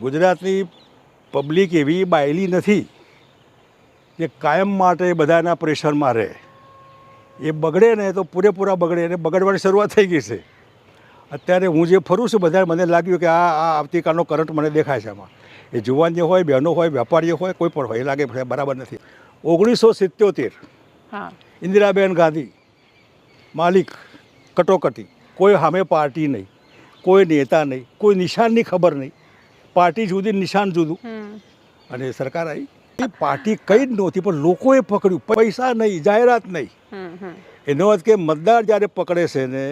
ગુજરાતની પબ્લિક એવી બાયલી નથી કે કાયમ માટે બધાના પ્રેશરમાં રહે. એ બગડે ને તો પૂરેપૂરા બગડે અને બગડવાની શરૂઆત થઈ ગઈ છે. અત્યારે હું જે ફરું છું બધા મને લાગ્યું કે આ આ આવતીકાલનો કરંટ મને દેખાય છે આમાં. એ જુવાન જે હોય બહેનો હોય વેપારીઓ હોય કોઈ પણ હોય એ લાગે બરાબર નથી. ઓગણીસો સિત્યોતેર હા. ઇન્દિરાબેન ગાંધી માલિક કટોકટી કોઈ સામે પાર્ટી નહીં કોઈ નેતા નહીં કોઈ નિશાનની ખબર નહીં. પાર્ટી જુદી નિશાન જુદું. અને સરકાર આવી. એ પાર્ટી કઈ જ નહોતી પણ લોકોએ પકડ્યું. પૈસા નહીં જાહેરાત નહીં. એનો અર્થ કે મતદાર જ્યારે પકડે છે ને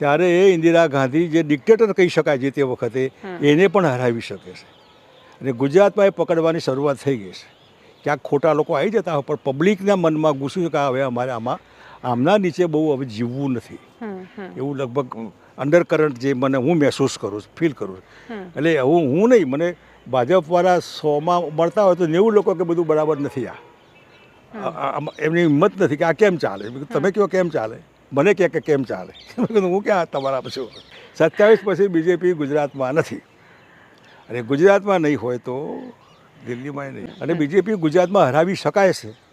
ત્યારે એ ઇન્દિરા ગાંધી જે ડિક્ટેટર કહી શકાય છે તે વખતે એને પણ હરાવી શકે છે. અને ગુજરાતમાં એ પકડવાની શરૂઆત થઈ ગઈ છે. ક્યાંક ખોટા લોકો આવી જતા હોય પણ પબ્લિકના મનમાં ઘૂસ્યું કે હવે અમારે આમાં આમના નીચે બહુ હવે જીવવું નથી. એવું લગભગ અંડર કરંટ જે મને હું મહેસૂસ કરું છું ફીલ કરું છું. એટલે હું હું નહીં મને ભાજપવાળા સોમાં મળતા હોય તો નેવું લોકો કે બધું બરાબર નથી આ. એમની હિંમત નથી કે આ કેમ ચાલે? તમે કહો કેમ ચાલે? મને કહે કે કેમ ચાલે? હું ક્યાં તમારા પછી સત્યાવીસ પછી બીજેપી ગુજરાતમાં નથી. અને ગુજરાતમાં નહીં હોય તો દિલ્હીમાં નહીં. અને બીજેપી ગુજરાતમાં હરાવી શકાય છે.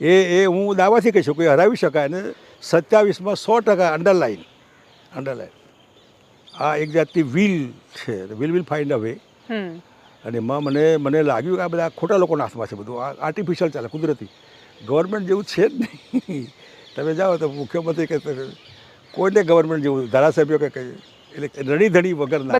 એ એ હું દાવાથી કહી શકું એ હરાવી શકાય અને સત્યાવીસમાં સો ટકા અંડરલાઇન અંડરલાઇન આ એક જાતની વિલ છે. Will will find a way અને એમાં મને મને લાગ્યું કે આ બધા ખોટા લોકોના હાથમાં છે બધું. આ આર્ટિફિશિયલ ચાલે કુદરતી. ગવર્મેન્ટ જેવું છે જ નહીં. તમે જાઓ તો મુખ્યમંત્રી કે કોઈને ગવર્મેન્ટ જેવું ધારાસભ્યો કે એટલે રણીધણી વગરના.